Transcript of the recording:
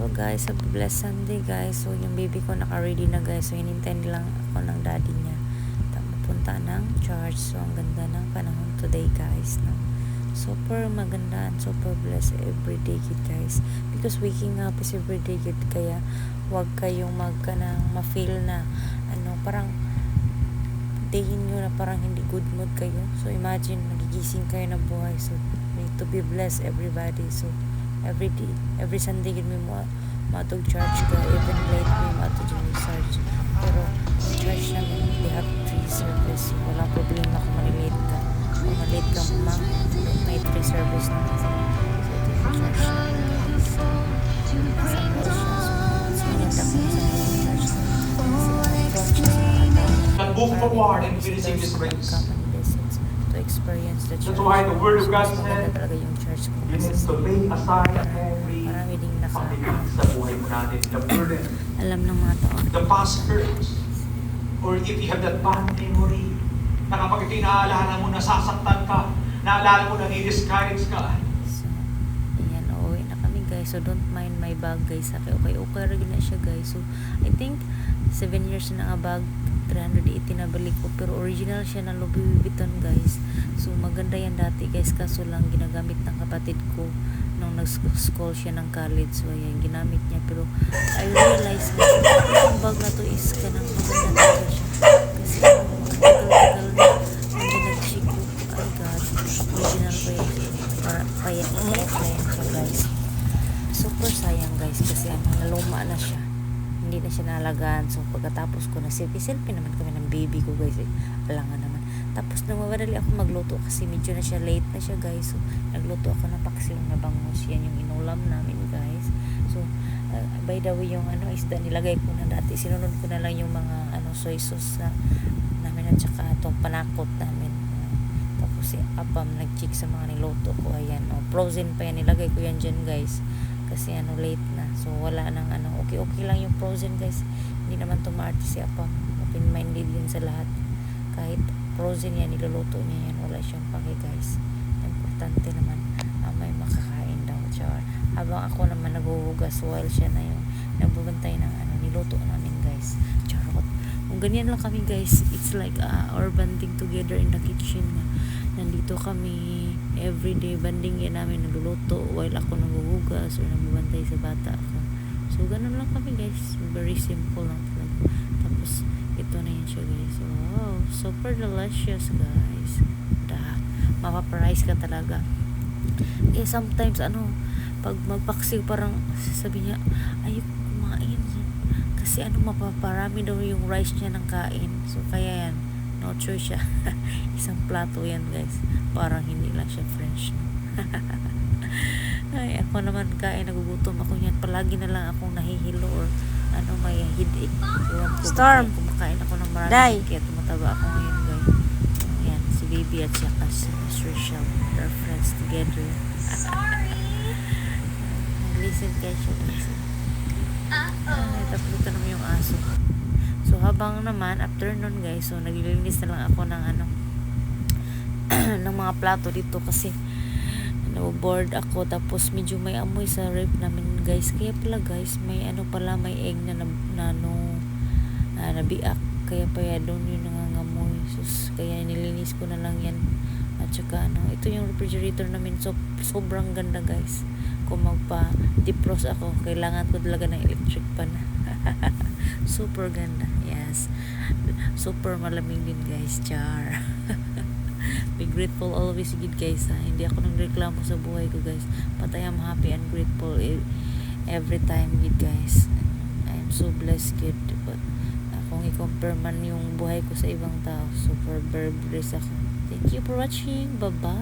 Hello guys, happy blessed Sunday guys. So yung baby ko naka-ready na guys. So hinintay nilang ako ng daddy niya. Tapos punta ng church. So ang ganda ng panahon today guys. No? Super maganda and super blessed everyday good guys. Because waking up is everyday good. Kaya wag kayong magka ng ma-feel na ano parang dayin nyo na parang hindi good mood kayo. So imagine nagigising kayo na buhay. So need to be blessed everybody. So every day, every Sunday gid mi mo matog church ka even late mi matog yung church pero ang church namin we have three service. Wala problema kung malilate ka. Kung malate ka ma may three service na. Sa sa church sa move forward in finishing this race. To experience the church That's why the Word of God said, talaga yung church ko You need to lay aside every marami ding naka pagkikin sa buhay mo natin. The burden, alam ng mga tao the past hurts. Or if you have that bad memory, na kapag ito'y naaalala mo, nasasaktan ka, naalala mo, nani-discourage ka. So, ayan, uuwi na kami guys. So, don't mind my bag guys. Okay, okay, okay rin na siya guys. So, I think, 7 years na nga bag. 380 na balik ko. Pero original siya ng Louis Vuitton guys. So, maganda yan dati guys. Kaso lang, ginagamit ng kapatid ko nung nag-school siya ng college. So, ayan, ginamit niya. Pero, I realize na, yung bag na to is kanang maganda talaga siya. Kasi, matagal-tagal na, hindi nag-check ko. Oh God, original pa yan. Para, payat, payat na yan siya guys. Super sayang guys kasi ano, naluma na siya. Hindi na siya nalagaan. So, pagkatapos ko na selfie-selfie naman kami ng baby ko guys. Eh. Alangan naman. Tapos, namamadali ako magluto kasi medyo na siya late na siya guys. So, nagluto ako ng paksiw na bangus. Yan yung inulam namin guys. So, uh, by the way, yung ano, isda nilagay ko na dati. Sinunod ko na lang yung mga ano, soy sauce na namin at saka itong panakot namin. Tapos si Apam nag-check sa mga niluto ko. Ayan, oh, frozen pa yan. Nilagay ko yan dyan guys. Kasi ano, late na. So, wala nang ano. Okay-okay lang yung frozen guys. Hindi naman tumarte si Apam. Open-minded din sa lahat. Kahit frozen yan, niluluto niya yan. Wala siyang pake guys. Importante naman ah, may makakain daw. Char. Habang ako naman naghuhugas while siya na yung nagbubantay ng ano, niluto namin guys. Charot. Kung ganyan lang kami guys, it's like uh, our banding together in the kitchen. Nandito kami everyday banding yan namin nagluluto while ako naghuhugas or nagbubantay sa bata ako. So, ganun lang kami guys. Very simple lang talaga. Tapos, ito na yan siya guys. Wow, super delicious guys. Da, mapaprice ka talaga. Eh, sometimes, ano, pag magpaksiw, parang sabi niya, ayok kumain. Kasi ano, mapaparami daw yung rice niya ng kain. So, kaya yan, no choice siya. Isang plato yan, guys. Parang hindi lang siya French. No? Ay, ako naman kain, nagugutom ako yan. Palagi na lang akong nahihilo or ano, may headache. Ko, Storm. Kumakain ako ng maraming Day. kaya tumataba ako ngayon, guys. Ayan, si baby at saka si Mr. Shell. They're friends together. Kayo siya, guys. Ay, tapos ito naman yung aso. Habang naman, after nun, guys, so, naglilinis na lang ako ng ano, ng mga plato dito kasi ano, bored ako. Tapos medyo may amoy sa rep namin guys. Kaya pala guys may ano pala may egg na na, na ano na nabiak. Kaya pa ya doon yung nangangamoy sus kaya nilinis ko na lang yan. At saka ano ito yung refrigerator namin. So, sobrang ganda guys. Kung magpa defrost ako kailangan ko talaga ng electric pan super ganda yes. Super malamig din guys char. Be grateful always good guys ha. hindi ako nagreklamo sa buhay ko guys. But I am happy and grateful e- every time good guys. I am so blessed good but uh, kung i-compare man yung buhay ko sa ibang tao. Super very blessed ako thank you for watching. Bye bye